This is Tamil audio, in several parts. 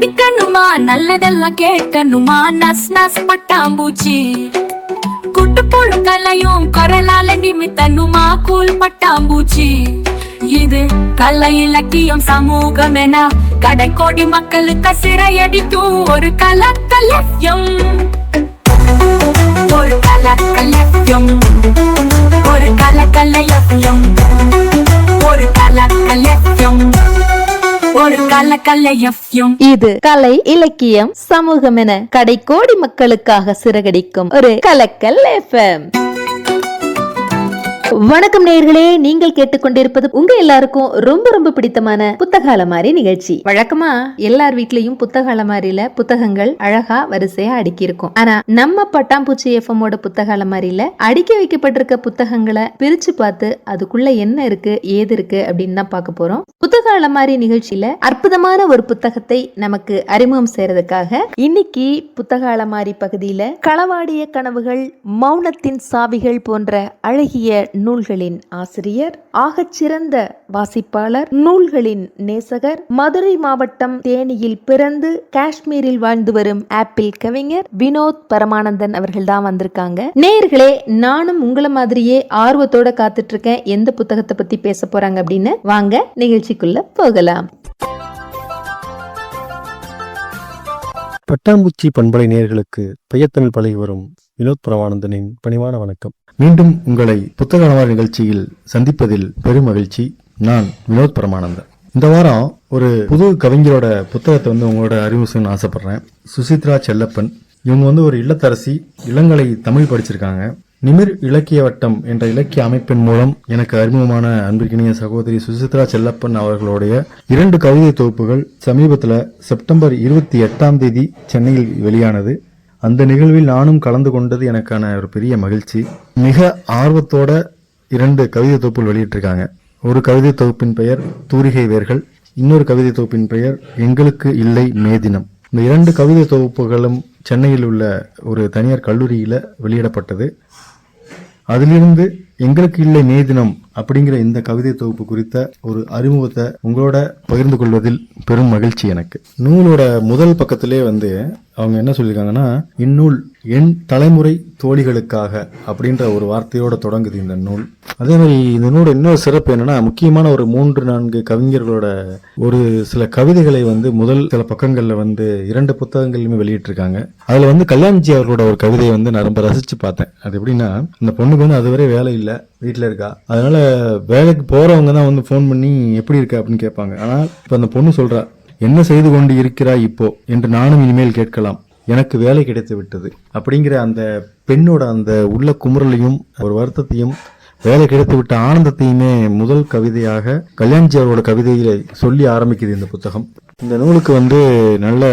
படிக்கணுமா? நல்லதெல்லாம் கேட்கணுமா? நஸ் நஸ் பட்டாம்பூச்சி. குட்டு புழுக்களையும் குரலால நிமித்தனுமா கூல் பட்டாம்பூச்சி. இது கலை இலக்கியம் சமூகம் என கடைக்கோடி மக்களுக்கு சிறையடிக்கும் ஒரு ஒரு கலக்கலயம். ஒரு கலக்கலயம். ஒரு கலக்கலயம். ஒரு கலக்கலயம். இது கலை இலக்கியம் சமூகம் என கடைக்கோடி மக்களுக்காக சிறகடிக்கும் ஒரு கலக்கல் எஃப்எம் வணக்கம் நேயர்களே நீங்கள் கேட்டுக்கொண்டிருப்பது உங்க எல்லாருக்கும் ரொம்ப ரொம்ப பிடித்தமான புத்தக அலமாரி நிகழ்ச்சி. வழக்கமா எல்லார் வீட்லயும் புத்தக அலமாரியில புத்தகங்கள் அழகா வரிசையா அடுக்கி இருக்கும் ஆனா நம்ம பட்டாம்பூச்சி எஃப்எம்மோட புத்தக அலமாரியில அடுக்கி வைக்கப்பட்டிருக்க புத்தகங்களை பிரிச்சு பார்த்து அதுக்குள்ள என்ன இருக்கு ஏது இருக்கு அப்படின்னு தான் பார்க்க போறோம். புத்தக அலமாரி நிகழ்ச்சியில அற்புதமான ஒரு புத்தகத்தை நமக்கு அறிமுகம் செய்யறதுக்காக இன்னைக்கு புத்தக அலமாரி பகுதியில களவாடிய கனவுகள் மௌனத்தின் சாவிகள் போன்ற அழகிய நூல்களின் ஆசிரியர் ஆகச்சிறந்த வாசிப்பாளர் நூல்களின் நேசகர் மதுரை மாவட்டம் தேனியில் பிறந்து காஷ்மீரில் வாழ்ந்து வரும் ஆப்பிள் கவிஞர் வினோத் பரமானந்தன் அவர்கள் தான் வந்திருக்காங்க. நேயர்களே நானும் உங்களை மாதிரியே ஆர்வத்தோட காத்துட்டு இருக்கேன் எந்த புத்தகத்தை பத்தி பேச போறாங்க அப்படின்னு? வாங்க நிகழ்ச்சிக்குள்ள போகலாம். பட்டாம்பூச்சி பண்பலை நேர்களுக்கு பெயர்த்தமிழ் பழகி வரும் வினோத் பிரமானந்தனின் பணிவான வணக்கம். மீண்டும் உங்களை புத்தக நிகழ்ச்சியில் சந்திப்பதில் பெரும் மகிழ்ச்சி. நான் வினோத் பிரமானந்தன் இந்த வாரம் ஒரு புது கவிஞரோட புத்தகத்தை வந்து உங்களோட அறிமுகம் ஆசைப்படுறேன். சுசித்ரா செல்லப்பன். இவங்க வந்து ஒரு இல்லத்தரசி இளங்கலை தமிழ் படிச்சிருக்காங்க. நிமிர் இலக்கிய வட்டம் என்ற இலக்கிய அமைப்பின் மூலம் எனக்கு அறிமுகமான அன்பிற்கினிய சகோதரி சுசித்ரா செல்லப்பன் அவர்களுடைய இரண்டு கவிதை தொகுப்புகள் சமீபத்தில் செப்டம்பர் இருபத்தி எட்டாம் தேதி சென்னையில் வெளியானது. அந்த நிகழ்வில் நானும் கலந்து கொண்டது எனக்கான ஒரு பெரிய மகிழ்ச்சி. மிக ஆர்வத்தோட இரண்டு கவிதை தொகுப்புகள் வெளியிட்டிருக்காங்க. ஒரு கவிதை தொகுப்பின் பெயர் தூரிகை வேர்கள் இன்னொரு கவிதை தொகுப்பின் பெயர் எங்களுக்கு இல்லை மேதினம் இந்த இரண்டு கவிதை தொகுப்புகளும் சென்னையில் உள்ள ஒரு தனியார் கல்லூரியில் வெளியிடப்பட்டது. அதிலிருந்து எங்களுக்கு இல்லை மே தினம் அப்படிங்கிற இந்த கவிதை தொகுப்பு குறித்த ஒரு அறிமுகத்தை உங்களோட பகிர்ந்து கொள்வதில் பெரும் மகிழ்ச்சி எனக்கு. நூலோட முதல் பக்கத்திலே வந்து அவங்க என்ன சொல்லியிருக்காங்கன்னா இந்நூல் என் தலைமுறை தோழிகளுக்காக அப்படின்ற ஒரு வார்த்தையோட தொடங்குது இந்த நூல். அதே மாதிரி இந்த நூல் இன்னொரு சிறப்பு என்னன்னா முக்கியமான ஒரு மூன்று நான்கு கவிஞர்களோட ஒரு சில கவிதைகளை வந்து முதல் சில பக்கங்கள்ல வந்து இரண்டு புத்தகங்களையுமே வெளியிட்டிருக்காங்க. அதுல வந்து கல்யாண்ஜி அவர்களோட ஒரு கவிதையை வந்து நான் ரொம்ப ரசிச்சு பார்த்தேன். அது எப்படின்னா அந்த பொண்ணுக்கு வந்து அதுவரை வேலை இல்லை வீட்டில் இருக்கா? அதனால வேலைக்கு போறவங்க தான் வந்து ஃபோன் பண்ணி எப்படி இருக்க? அப்படின்னு கேட்பாங்க. ஆனால் இப்போ அந்த பொண்ணு சொல்றா என்ன செய்து கொண்டு இருக்கிறாய் இப்போ? என்று நானும் இனிமேல் கேட்கலாம். எனக்கு வேலை கிடைத்து விட்டது. அப்படிங்கிற அந்த பெண்ணோட அந்த உள்ள குமுறலையும் ஒரு வருத்தத்தையும் வேலை கிடைத்து விட்ட ஆனந்தத்தையுமே முதல் கவிதையாக கல்யாண்ஜி அவரோட கவிதையில சொல்லி ஆரம்பிக்குது இந்த புத்தகம். இந்த நூலுக்கு வந்து நல்ல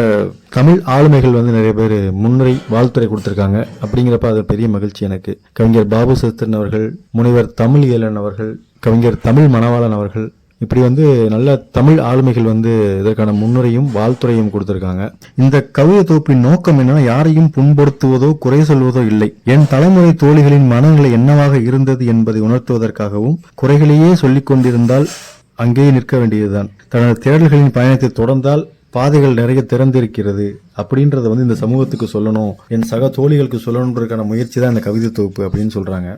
தமிழ் ஆளுமைகள் வந்து நிறைய பேர் முன்னுரை வாழ்த்துறை கொடுத்துருக்காங்க. அப்படிங்கிறப்ப அது பெரிய மகிழ்ச்சி எனக்கு. கவிஞர் பாபு சஸ்திரன் அவர்கள் முனைவர் தமிழ் இயலன் அவர்கள் கவிஞர் தமிழ் மணவாளன் அவர்கள் இப்படி வந்து நல்ல தமிழ் ஆளுமைகள் வந்து இதற்கான முன்னுரையும் வாழ்த்துறையும் கொடுத்திருக்காங்க. இந்த கவிதை தொகுப்பின் நோக்கம் என்னன்னா யாரையும் புண்படுத்துவதோ குறை சொல்வதோ இல்லை. என் தலைமுறை தோழிகளின் மனநிலை என்னவாக இருந்தது என்பதை உணர்த்துவதற்காகவும் குறைகளையே சொல்லிக் கொண்டிருந்தால் அங்கேயே நிற்க வேண்டியதுதான். தனது தேடல்களின் பயணத்தை தொடர்ந்தால் பாதைகள் நிறைய திறந்திருக்கிறது அப்படின்றத வந்து இந்த சமூகத்துக்கு சொல்லணும். என் சக தோழிகளுக்கு சொல்லணுன்றதுக்கான முயற்சி தான் இந்த கவிதை தொகுப்பு அப்படின்னு சொல்கிறாங்க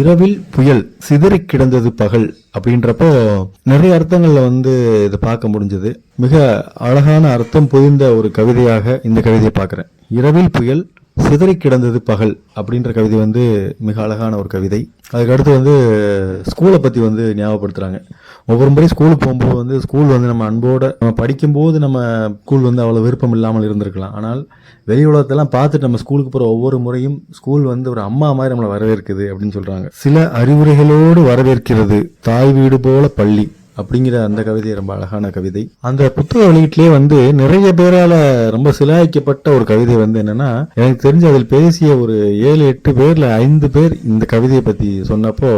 இரவில் புயல் சிதறி கிடந்தது பகல் அப்படின்றப்போ நிறைய அர்த்தங்களில் வந்து இதை பார்க்க முடிஞ்சது. மிக அழகான அர்த்தம் பொதிந்த ஒரு கவிதையாக இந்த கவிதையை பார்க்குறேன். இரவில் புயல் சிதறி கிடந்தது பகல் அப்படின்ற கவிதை வந்து மிக அழகான ஒரு கவிதை. அதுக்கடுத்து வந்து ஸ்கூலை பற்றி வந்து ஞாபகப்படுத்துகிறாங்க ஒவ்வொரு முறையும் ஸ்கூலுக்கு போகும்போது வந்து ஸ்கூல் வந்து நம்ம அன்போடு நம்ம படிக்கும்போது நம்ம ஸ்கூல் வந்து அவ்வளோ விருப்பம் இல்லாமல் இருந்திருக்கலாம். ஆனால் வெளி உலகத்தெல்லாம் பார்த்துட்டு நம்ம ஸ்கூலுக்கு போகிற ஒவ்வொரு முறையும் ஸ்கூல் வந்து ஒரு அம்மா மாதிரி நம்மளை வரவேற்குது அப்படின்னு சொல்கிறாங்க சில அறிவுரைகளோடு வரவேற்கிறது தாய் வீடு போல பள்ளி அப்படிங்கிற அந்த கவிதை ரொம்ப அழகான கவிதை. அந்த புத்தக வெளியீட்டிலே வந்து நிறைய பேரால ரொம்ப சிலாய்க்கப்பட்ட ஒரு கவிதை வந்து என்னன்னா எனக்கு தெரிஞ்சு அதில் பேசிய ஒரு ஏழு எட்டு பேர்ல ஐந்து பேர் இந்த கவிதையை பத்தி சொன்னப்போ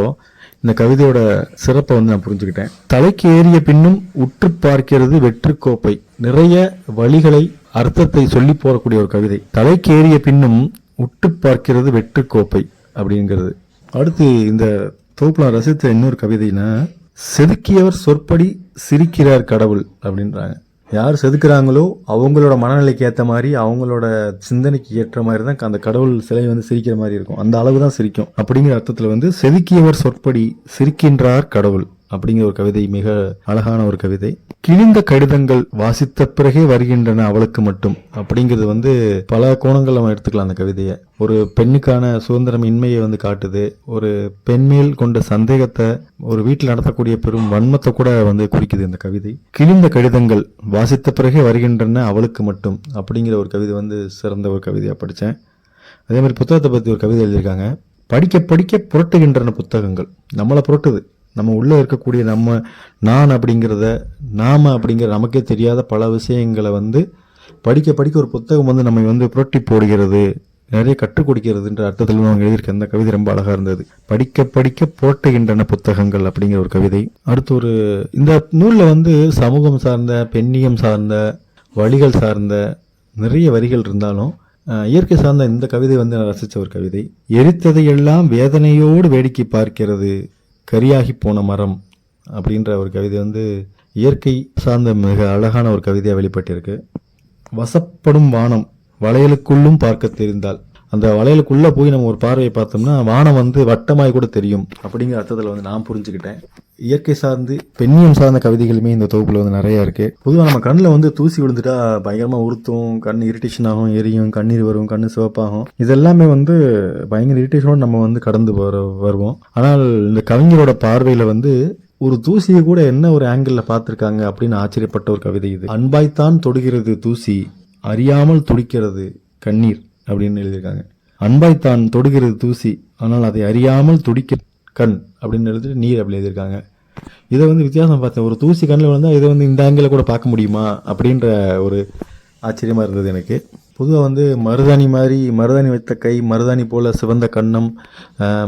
இந்த கவிதையோட சிறப்பை வந்து நான் புரிஞ்சுக்கிட்டேன். தலைக்கு ஏறிய பின்னும் உற்று பார்க்கிறது வெற்றுக்கோப்பை. நிறைய வழிகளை அர்த்தத்தை சொல்லி போறக்கூடிய ஒரு கவிதை. தலைக்கு ஏறிய பின்னும் உற்று பார்க்கிறது வெற்றுக்கோப்பை அப்படிங்கிறது. அடுத்து இந்த தொகுப்புல ரசித்த இன்னொரு கவிதைனா செதுக்கியவர் சொற்படி சிரிக்கிறார் கடவுள் அப்படின்றாங்க. யார் செதுக்குறாங்களோ அவங்களோட மனநிலைக்கு ஏற்ற மாதிரி அவங்களோட சிந்தனைக்கு ஏற்ற மாதிரி தான் அந்த கடவுள் சிலை வந்து சிரிக்கிற மாதிரி இருக்கும். அந்த அளவு தான் சிரிக்கும். அப்படிங்கிற அர்த்தத்தில் வந்து செதுக்கியவர் சொற்படி சிரிக்கின்றார் கடவுள். அப்படிங்கிற ஒரு கவிதை மிக அழகான ஒரு கவிதை. கிழிந்த கடிதங்கள் வாசித்த பிறகே வருகின்றன அவளுக்கு மட்டும் அப்படிங்கிறது வந்து பல கோணங்கள் நம்ம எடுத்துக்கலாம் அந்த கவிதையை. ஒரு பெண்ணுக்கான சுதந்திரம் இன்மையை வந்து காட்டுது. ஒரு பெண் மேல் கொண்ட சந்தேகத்தை ஒரு வீட்டில் நடத்தக்கூடிய பெரும் வன்மத்தை கூட வந்து குறிக்குது இந்த கவிதை. கிழிந்த கடிதங்கள் வாசித்த பிறகே வருகின்றன அவளுக்கு மட்டும் அப்படிங்கிற ஒரு கவிதை வந்து சிறந்த ஒரு கவிதையாக படித்தேன். அதே மாதிரி புத்தகத்தை பற்றி ஒரு கவிதை எழுதியிருக்காங்க. படிக்க படிக்க புரட்டுகின்றன புத்தகங்கள். நம்மளை புரட்டுது. நம்ம உள்ளே இருக்கக்கூடிய நம்ம நான் அப்படிங்கிறத நாம் அப்படிங்கிற நமக்கே தெரியாத பல விஷயங்களை வந்து படிக்க படிக்க ஒரு புத்தகம் வந்து நம்மை வந்து புரட்டி போடுகிறது நிறைய கற்றுக் கொடுக்கிறதுன்ற அர்த்தத்தில் அவங்க எழுதியிருக்க அந்த கவிதை ரொம்ப அழகாக இருந்தது. படிக்க படிக்க போட்டுகின்றன புத்தகங்கள் அப்படிங்கிற ஒரு கவிதை. அடுத்து ஒரு இந்த நூலில் வந்து சமூகம் சார்ந்த பெண்ணியம் சார்ந்த வழிகள் சார்ந்த நிறைய வரிகள் இருந்தாலும் இயற்கை சார்ந்த இந்த கவிதை வந்து நான் ரசித்த ஒரு கவிதை. எரித்ததையெல்லாம் வேதனையோடு வேடிக்கை பார்க்கிறது. கரியாகி போன மரம் அப்படின்ற ஒரு கவிதை வந்து இயற்கை சார்ந்த மிக அழகான ஒரு கவிதையாக வெளிப்பட்டிருக்கு. வசப்படும் வானம் வளையலுக்குள்ளும் பார்க்க தெரிந்தால் அந்த வளையலுக்குள்ளே போய் நம்ம ஒரு பார்வையை பார்த்தோம்னா வானம் வந்து வட்டமாய் கூட தெரியும். அப்படிங்கிற அர்த்தத்தில் வந்து நான் புரிஞ்சுக்கிட்டேன். இயற்கை சார்ந்து பெண்ணியம் சார்ந்த கவிதைகளுமே இந்த தொகுப்பில் வந்து நிறையா இருக்குது பொதுவாக நம்ம கண்ணில் வந்து தூசி விழுந்துட்டா பயங்கரமாக உறுத்தும் கண் இரிட்டேஷன் ஆகும் எரியும் கண்ணீர் வரும் கண் சிவப்பாகும். இதெல்லாமே வந்து பயங்கர இரிட்டேஷனோடு நம்ம வந்து கடந்து வர வருவோம். ஆனால் இந்த கவிஞரோட பார்வையில் வந்து ஒரு தூசியை கூட என்ன ஒரு ஆங்கிளில் பார்த்துருக்காங்க அப்படின்னு ஆச்சரியப்பட்ட ஒரு கவிதை இது. அன்பாய்த்தான் தொடுகிறது தூசி அறியாமல் துடிக்கிறது கண்ணீர். அப்படின்னு எழுதியிருக்காங்க. அன்பாய்த்தான் தொடுகிறது தூசி ஆனால் அதை அறியாமல் துடிக்க கண் அப்படின்னு எழுதிட்டு நீர் அப்படி எழுதியிருக்காங்க. இதை வந்து வித்தியாசம் பார்த்தேன். ஒரு தூசி கண்ணில் விழுந்தா இதை வந்து இந்த ஆங்கிளில் கூட பார்க்க முடியுமா அப்படின்ற ஒரு ஆச்சரியமாக இருந்தது எனக்கு. பொதுவாக வந்து மருதாணி மாதிரி மருதாணி வைத்த கை மருதாணி போல் சிவந்த கன்னம்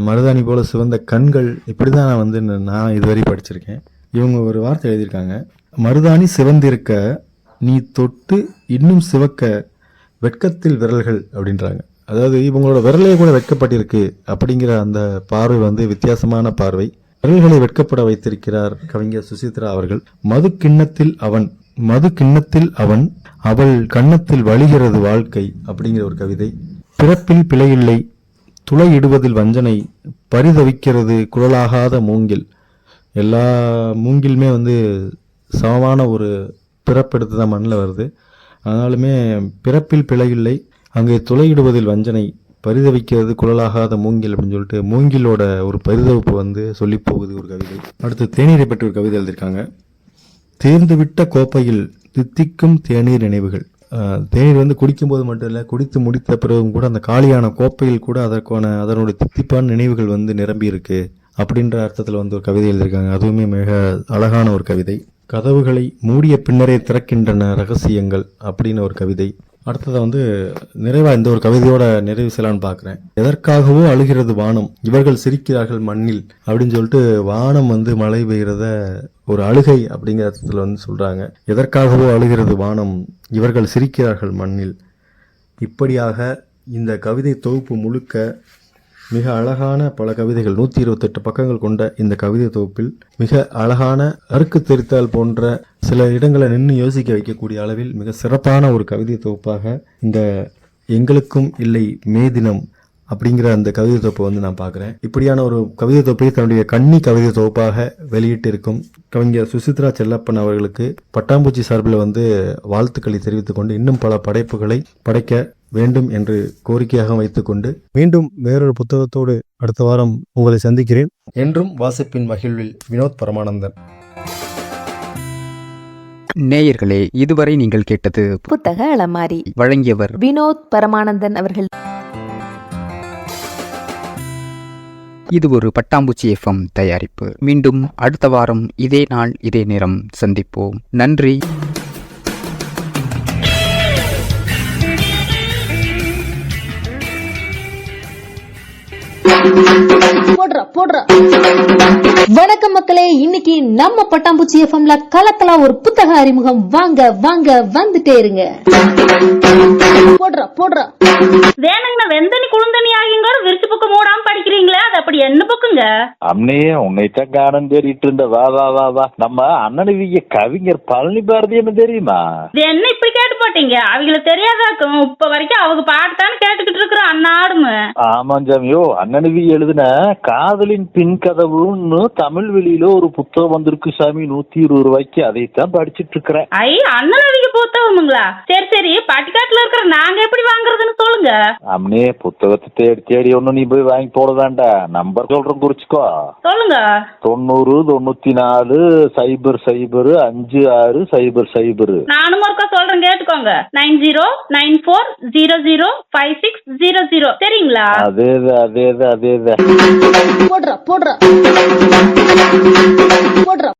மருதாணி போல் சிவந்த கண்கள் இப்படி தான் நான் வந்து நான் இதுவரை படிச்சிருக்கேன். இவங்க ஒரு வார்த்தை எழுதியிருக்காங்க. மருதாணி சிவந்திருக்க நீ தொட்டு இன்னும் சிவக்க வெட்கத்தில் விரல்கள் அப்படின்றாங்க. அதாவது இவங்களோட விரலே கூட வெட்கப்பட்டிருக்கு அப்படிங்கிற அந்த பார்வை வந்து வித்தியாசமான பார்வை. விரல்களை வெட்கப்பட வைத்திருக்கிறார் கவிஞர் சுசித்ரா அவர்கள். மது கிண்ணத்தில் அவன் மது கிண்ணத்தில் அவன் அவள் கண்ணத்தில் வழிகிறது வாழ்க்கை அப்படிங்கிற ஒரு கவிதை. பிறப்பில் பிழையில்லை துளையிடுவதில் வஞ்சனை பரிதவிக்கிறது குரலாகாத மூங்கில். எல்லா மூங்கிலுமே வந்து சமமான ஒரு பிறப்பெடுத்து தான் மண்ணில் வருது. ஆனாலுமே பிறப்பில் பிழையில்லை. அங்கே துளையிடுவதில் வஞ்சனை. பரிதவிக்கிறது குழலாகாத மூங்கில் அப்படின்னு சொல்லிட்டு மூங்கிலோட ஒரு பரிதவிப்பு வந்து சொல்லி போகுது ஒரு கவிதை. அடுத்து தேநீரை பற்றி ஒரு கவிதை எழுதியிருக்காங்க. தேர்ந்துவிட்ட கோப்பையில் தித்திக்கும் தேநீர் நினைவுகள். தேநீர் வந்து குடிக்கும்போது மட்டும் இல்லை குடித்து முடித்த பிறகும் கூட அந்த காலியான கோப்பையில் கூட அதற்கான அதனுடைய தித்திப்பான நினைவுகள் வந்து நிரம்பி இருக்கு அப்படின்ற அர்த்தத்தில் வந்து ஒரு கவிதை எழுதியிருக்காங்க. அதுவுமே மிக அழகான ஒரு கவிதை. கதவுகளை மூடிய பின்னரே திறக்கின்றன ரகசியங்கள் அப்படின்னு ஒரு கவிதை. அடுத்ததை வந்து நிறைவா இந்த ஒரு கவிதையோட நிறைவு செய்யலான்னு பார்க்குறேன் எதற்காகவோ அழுகிறது வானம் இவர்கள் சிரிக்கிறார்கள் மண்ணில் அப்படின்னு சொல்லிட்டு வானம் வந்து மழை பெய்கிறத ஒரு அழுகை அப்படிங்கிற அர்த்தத்தில் வந்து சொல்றாங்க. எதற்காகவோ அழுகிறது வானம் இவர்கள் சிரிக்கிறார்கள் மண்ணில். இப்படியாக இந்த கவிதை தொகுப்பு முழுக்க மிக அழகான பல கவிதைகள் நூற்றி இருபத்தெட்டு பக்கங்கள் கொண்ட இந்த கவிதை தொகுப்பில் மிக அழகான அறுக்கு தெரித்தால் போன்ற சில இடங்களை நின்று யோசிக்க வைக்கக்கூடிய அளவில் மிக சிறப்பான ஒரு கவிதை தொகுப்பாக இந்த எங்களுக்கும் இல்லை மே தினம் அப்படிங்கிற அந்த கவிதை தொகுப்பை வந்து நான் பார்க்குறேன். இப்படியான ஒரு கவிதை தொகுப்பை தன்னுடைய கன்னி கவிதை தொகுப்பாக வெளியிட்டிருக்கும் கவிஞர் சுசித்ரா செல்லப்பன் அவர்களுக்கு பட்டாம்பூச்சி சார்பில் வந்து வாழ்த்துக்களை தெரிவித்துக் கொண்டு இன்னும் பல படைப்புகளை படைக்க வேண்டும் என்று கோரிக்கையாக வைத்துக்கொண்டு மீண்டும் வேறொரு புத்தகத்தோடு அடுத்த வாரம் உங்களை சந்திக்கிறேன். என்றும் வாசிப்பின் மகிழ்வில் வினோத் பரமானந்தன். நேயர்களே இதுவரை நீங்கள் கேட்டது புத்தக அலமாரி. வழங்கியவர் வினோத் பரமானந்தன் அவர்கள். இது ஒரு பட்டாம்பூச்சி எஃப்எம் தயாரிப்பு. மீண்டும் அடுத்த வாரம் இதே நாள் இதே நேரம் சந்திப்போம். நன்றி. வணக்கம் மக்களே இன்னைக்கு நம்ம பட்டாம்பூச்சி எஃப்எம்ல கலக்கலா ஒரு புத்தக அறிமுகம். வாங்க வாங்க வந்துட்டே இருங்க. போடுறா போடுறா. வேணுங்கண்ணா வெந்தனி குளுந்தனி ஆகியோட விரிச்சு பக்கம் மூடாம படிக்கிறீங்களே அது அப்படி என்ன பக்கங்க? அம்னையே உன்னைத்தான் காணும் தேடிட்டு இருந்த வா வா வா வா. நம்ம அண்ணனுவிய கவிஞர் பழனி பாரதி என்ன தெரியுமா? என்ன இப்படி கேட்டு போட்டீங்க? அவங்களுக்கு தெரியாதாக்கும் இப்ப வரைக்கும் அவங்க பாட்டு தானே கேட்டுக்கிட்டு இருக்கிறோம் அண்ணாடுமு ஆமாம் ஜாமியோ அண்ணனுவி எழுதின காதலின் பின் கதவுன்னு தமிழ் வெளியில ஒரு புத்தகம் வந்திருக்கு சாமி நூத்தி இருபது ரூபாய்க்கு. அதைத்தான் படிச்சிட்டு இருக்கிறேன். ஐ அண்ணன் அவங்க புத்தகமுங்களா? சரி சரி. பட்டிக்காட்டுல இருக்கிற நாங்க எப்படி வாங்குறதுன்னு சொல்லுங்க. அம்னே புத்தகத்தை தேடி தேடி ஒன்னும் நீ போய் வாங்கி போட வேண்டாம் நம்பர் சொல்றேன் குறிச்சுக்கோ. சொல்லுங்க. தொண்ணூறு தொண்ணூத்தி நாலு சைபர் சைபர் அஞ்சு ஆறு சைபர் சைபர். நானும் ஒருக்கா சொல்றேன் கேட்டுக்கோங்க. Nine zero nine four zero zero five six zero zero. சரிங்களா அதேதான் அதேதான் அதேதான் போடுறா போடுறா. போடுறா.